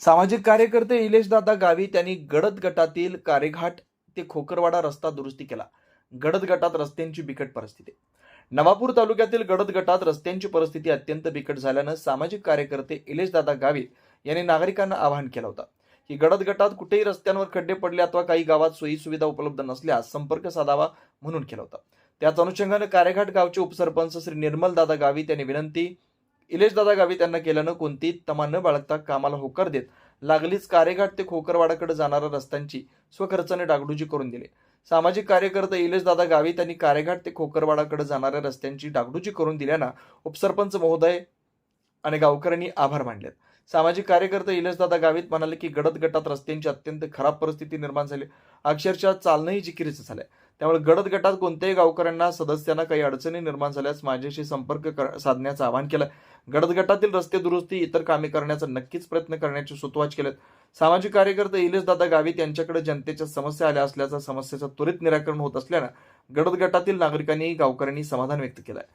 सामाजिक कार्यकर्ते इलेशदादा गावी त्यांनी गडद गटातील कारेघाट ते खोकरवाडा रस्ता दुरुस्ती केला. गडद गटात रस्त्यांची बिकट परिस्थिती. नवापूर तालुक्यातील गडद गटात रस्त्यांची परिस्थिती अत्यंत बिकट झाल्यानं सामाजिक कार्यकर्ते इलेशदादा गावित यांनी नागरिकांना आवाहन केलं होतं. की गडद गटात कुठेही रस्त्यांवर खड्डे पडले अथवा काही गावात सोयी सुविधा उपलब्ध नसल्यास संपर्क साधावा म्हणून केला होता. त्याच अनुषंगानं कारेघाट गावचे उपसरपंच श्री निर्मल दादा गावित यांनी विनंती इलेशदादा गावी त्यांना केल्यानं कोणतीही तमा न बाळगता कामाला होकार देत लागलीच कारेघाट ते खोकरवाडाकडे जाणाऱ्या रस्त्यांची स्वखर्चाने डागडुजी करून दिली. सामाजिक कार्यकर्ते इलेशदादा गावी त्यांनी कारेघाट ते खोकरवाडाकडे जाणाऱ्या रस्त्यांची डागडुजी करून दिल्यानं उपसरपंच महोदय आणि गावकऱ्यांनी आभार मानलेत. सामाजिक कार्यकर्ते इलेशदादा गावित म्हणाले की गडद गटात रस्त्यांची अत्यंत खराब परिस्थिती निर्माण झाली. अक्षरशः चालणंही जिकिरीचं झालं त्यामुळे गडद गटात कोणत्याही गावकऱ्यांना सदस्यांना काही अडचणी निर्माण झाल्यास माझ्याशी संपर्क कर- साधण्याचं आवाहन केलं गडद गटातील रस्ते दुरुस्ती इतर कामे करण्याचा नक्कीच प्रयत्न करण्याचे सुतवाच केलेत सामाजिक कार्यकर्ते इलेशदादा गावित यांच्याकडे जनतेच्या समस्या आल्या असल्याचा समस्येचं त्वरित निराकरण होत असल्यानं गडद गटातील नागरिकांनी गावकऱ्यांनी समाधान व्यक्त केलंय.